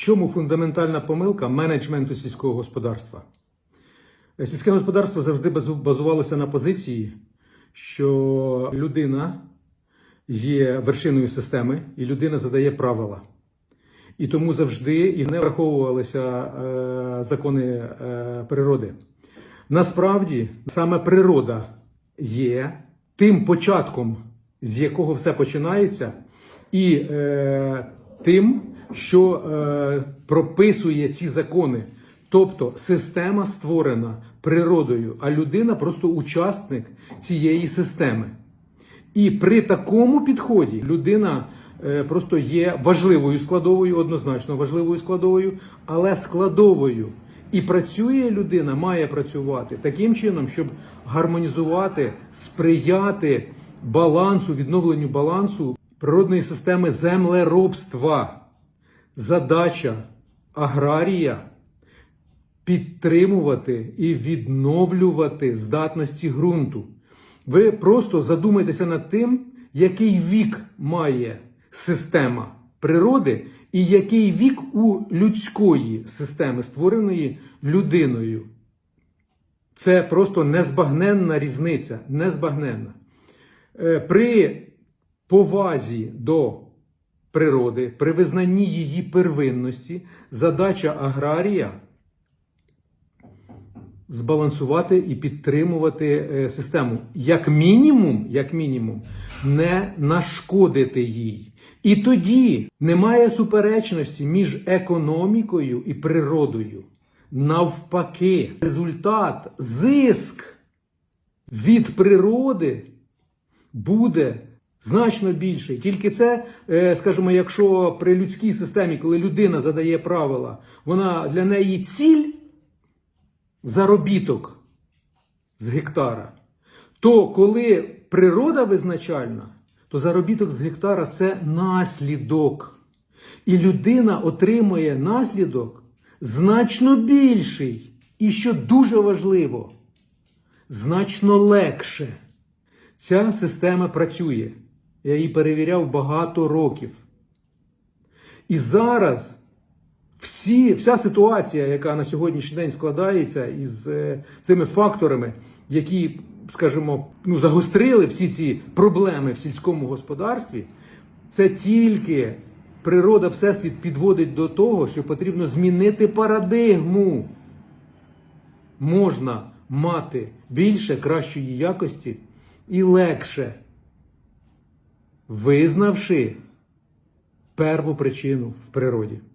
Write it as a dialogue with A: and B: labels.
A: чому фундаментальна помилка менеджменту сільського господарства? Е, Сільське господарство завжди базувалося на позиції, що людина є вершиною системи, і людина задає правила. І тому завжди і не враховувалися е, закони е, природи. Насправді, саме природа є тим початком, з якого все починається, і е, тим, що е, прописує ці закони. Тобто система створена природою, а людина просто учасник цієї системи. І при такому підході людина е, просто є важливою складовою, однозначно важливою складовою, але складовою. І працює людина, має працювати таким чином, щоб гармонізувати, сприяти балансу, відновленню балансу природної системи землеробства. Задача аграрія підтримувати і відновлювати здатності ґрунту. Ви просто задумайтеся над тим, який вік має система природи і який вік у людської системи, створеної людиною. Це просто незбагненна різниця. Незбагненна. Е, При повазі до природи, при визнанні її первинності, задача аграрія збалансувати і підтримувати е, систему. Як мінімум, як мінімум, не нашкодити їй. І тоді немає суперечності між економікою і природою. Навпаки, результат, зиск від природи буде значно більший. Тільки це, е, скажімо, якщо при людській системі, коли людина задає правила, вона для неї ціль заробіток з гектара, то коли природа визначальна, то заробіток з гектара це наслідок. І людина отримує наслідок значно більший. І що дуже важливо, значно легше. Ця система працює. Я її перевіряв багато років. І зараз всі, вся ситуація, яка на сьогоднішній день складається із е, цими факторами, які, скажімо, ну, загострили всі ці проблеми в сільському господарстві, це тільки природа Всесвіт підводить до того, що потрібно змінити парадигму. Можна мати більше кращої якості і легше, визнавши перву причину в природі.